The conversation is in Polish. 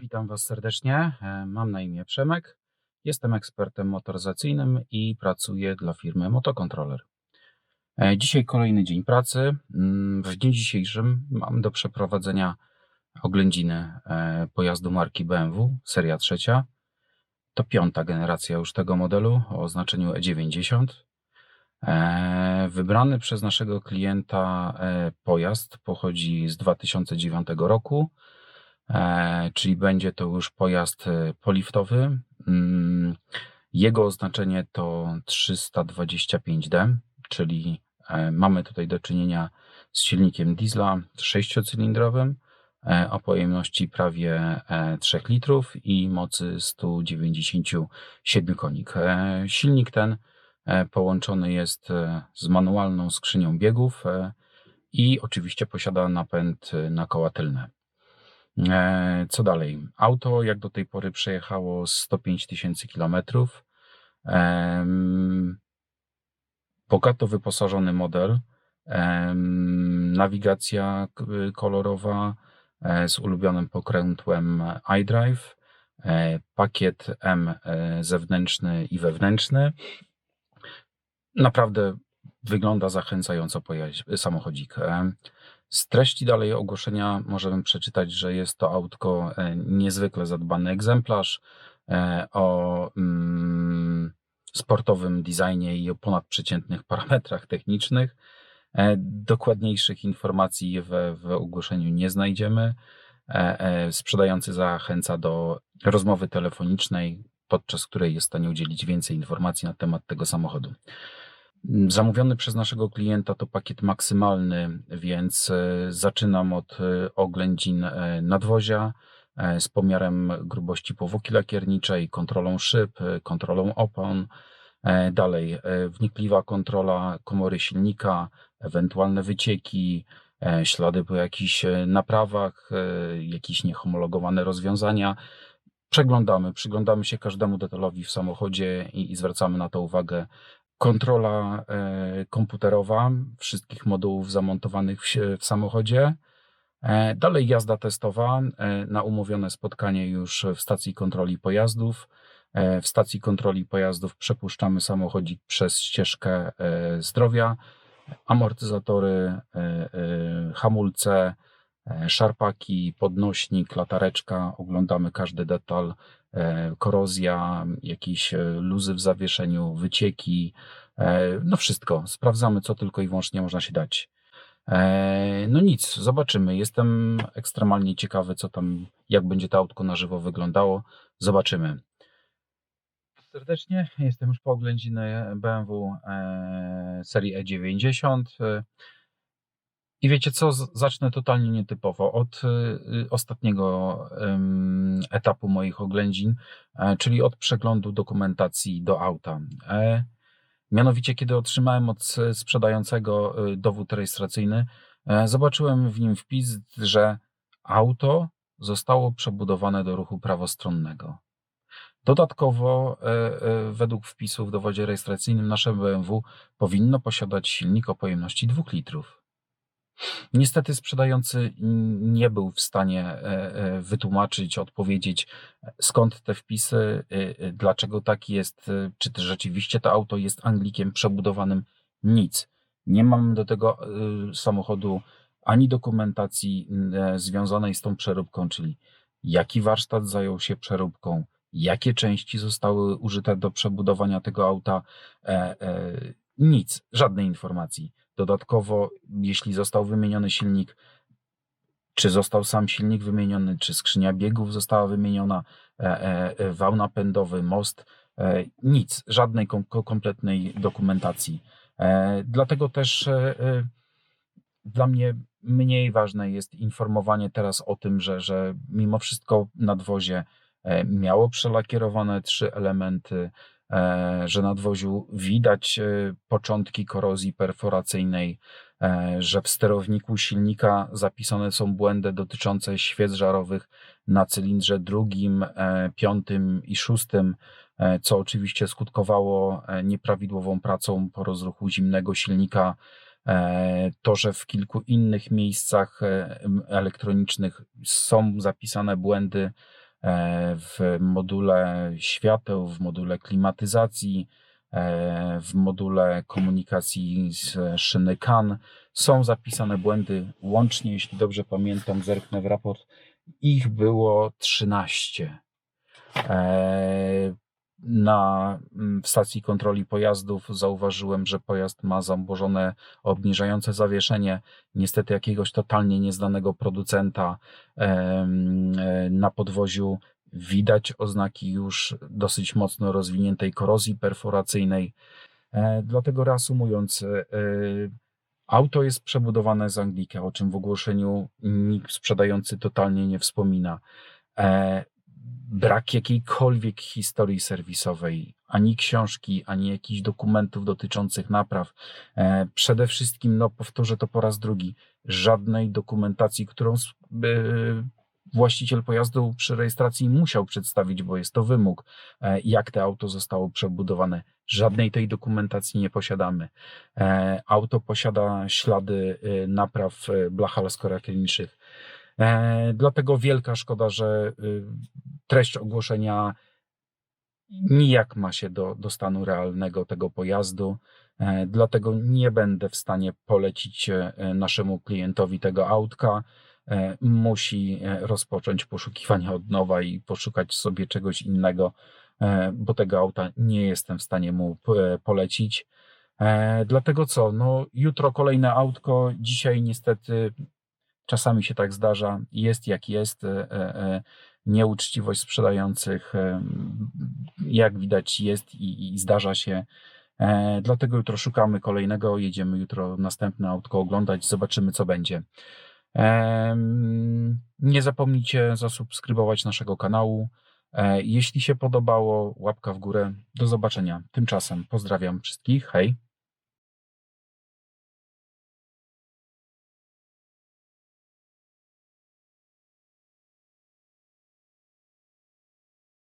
Witam Was serdecznie. E, Mam na imię Przemek. Jestem ekspertem motoryzacyjnym i pracuję dla firmy Motocontroller. E, Dzisiaj kolejny dzień pracy. Mm, W dniu dzisiejszym mam do przeprowadzenia oględziny e, pojazdu marki BMW, seria trzecia. To piąta generacja już tego modelu o oznaczeniu E90. E, Wybrany przez naszego klienta pojazd pochodzi z 2009 roku, czyli będzie to już pojazd e, poliftowy. Mm, Jego oznaczenie to 325D, czyli e, mamy tutaj do czynienia z silnikiem diesla sześciocylindrowym e, o pojemności prawie e, 3 litrów i mocy 197 konik. E, Silnik ten e, połączony jest e, z manualną skrzynią biegów e, i oczywiście posiada napęd e, na koła tylne. E, Co dalej? Auto jak do tej pory przejechało 105 tysięcy kilometrów. Bogato wyposażony model. Nawigacja kolorowa e, z ulubionym pokrętłem iDrive. e, Pakiet M zewnętrzny i wewnętrzny. Naprawdę wygląda zachęcająco samochodzik. Z treści dalej ogłoszenia możemy przeczytać, że jest to autko e, niezwykle zadbany egzemplarz e, o mm, sportowym designie i o ponadprzeciętnych parametrach technicznych. E, Dokładniejszych informacji w, w ogłoszeniu nie znajdziemy. Sprzedający zachęca do rozmowy telefonicznej, podczas której jest w stanie udzielić więcej informacji na temat tego samochodu. Zamówiony przez naszego klienta to pakiet maksymalny, więc e, zaczynam od e, oględzin e, nadwozia z pomiarem grubości powłoki lakierniczej, kontrolą szyb, kontrolą opon. Dalej, wnikliwa kontrola komory silnika, ewentualne wycieki, ślady po jakichś naprawach, jakieś niehomologowane rozwiązania. Przeglądamy, przyglądamy się każdemu detalowi w samochodzie i, i zwracamy na to uwagę. Kontrola e, komputerowa wszystkich modułów zamontowanych w, samochodzie. E, Dalej jazda testowa e, na umówione spotkanie już w stacji kontroli pojazdów. W stacji kontroli pojazdów przepuszczamy samochodzik przez ścieżkę zdrowia, amortyzatory, hamulce, szarpaki, podnośnik, latareczka. Oglądamy każdy detal, e, korozja, jakieś e, luzy w zawieszeniu, wycieki, e, no wszystko. Sprawdzamy, co tylko i wyłącznie można się dać. E, No nic, zobaczymy. Jestem ekstremalnie ciekawy, co tam, jak będzie to autko na żywo wyglądało. Zobaczymy. Serdecznie, jestem już po oględziny BMW e, serii E90. E, I wiecie co, zacznę totalnie nietypowo od y, y, ostatniego etapu moich oględzin, e, czyli od przeglądu dokumentacji do auta. E, Mianowicie, kiedy otrzymałem od s- sprzedającego dowód rejestracyjny, e, zobaczyłem w nim wpis, że auto zostało przebudowane do ruchu prawostronnego. Dodatkowo, e, e, według wpisu w dowodzie rejestracyjnym, nasze BMW powinno posiadać silnik o pojemności 2 litrów. Niestety sprzedający nie był w stanie e, e, wytłumaczyć, odpowiedzieć, skąd te wpisy, e, dlaczego tak jest, czy też rzeczywiście to auto jest Anglikiem przebudowanym. Nic. Nie mam do tego samochodu ani dokumentacji związanej z tą przeróbką, czyli jaki warsztat zajął się przeróbką, jakie części zostały użyte do przebudowania tego auta. Nic, żadnej informacji. Dodatkowo, jeśli został wymieniony silnik, czy został sam silnik wymieniony, czy skrzynia biegów została wymieniona, e, e, e, wał napędowy, most, nic, żadnej kom, ko- kompletnej dokumentacji. Dlatego też dla mnie mniej ważne jest informowanie teraz o tym, że, że mimo wszystko nadwozie miało przelakierowane trzy elementy, e, że nadwoziu widać e, początki korozji perforacyjnej, e, że w sterowniku silnika zapisane są błędy dotyczące świec żarowych na cylindrze drugim, piątym i szóstym, co oczywiście skutkowało nieprawidłową pracą po rozruchu zimnego silnika. To, że w kilku innych miejscach elektronicznych są zapisane błędy, w module świateł, w module klimatyzacji, e, w module komunikacji z szyny CAN. Są zapisane błędy łącznie, jeśli dobrze pamiętam, zerknę w raport, ich było 13. Na mm, stacji kontroli pojazdów zauważyłem, że pojazd ma założone obniżające zawieszenie, niestety jakiegoś totalnie nieznanego producenta e, na podwoziu. Widać oznaki już dosyć mocno rozwiniętej korozji perforacyjnej. E, Dlatego reasumując, e, auto jest przebudowane z Anglika, o czym w ogłoszeniu nikt sprzedający totalnie nie wspomina. Brak jakiejkolwiek historii serwisowej, ani książki, ani jakichś dokumentów dotyczących napraw. E, Przede wszystkim, no powtórzę to po raz drugi, żadnej dokumentacji, którą właściciel pojazdu przy rejestracji musiał przedstawić, bo jest to wymóg, e, jak to auto zostało przebudowane. Żadnej tej dokumentacji nie posiadamy. E, Auto posiada ślady y, napraw y, blachalsko-rakielniczych. E, Dlatego wielka szkoda, że y, treść ogłoszenia nijak ma się do, do stanu realnego tego pojazdu. E, Dlatego nie będę w stanie polecić e, naszemu klientowi tego autka. E, Musi e, rozpocząć poszukiwania od nowa i poszukać sobie czegoś innego, e, bo tego auta nie jestem w stanie mu polecić. E, Dlatego co? No, jutro kolejne autko. Dzisiaj niestety czasami się tak zdarza. Jest jak jest. E, e, e, Nieuczciwość sprzedających, jak widać, jest i, i zdarza się. Dlatego jutro szukamy kolejnego. Jedziemy jutro następne autko oglądać. Zobaczymy, co będzie. Nie zapomnijcie zasubskrybować naszego kanału. Jeśli się podobało, łapka w górę. Do zobaczenia. Tymczasem pozdrawiam wszystkich. Hej.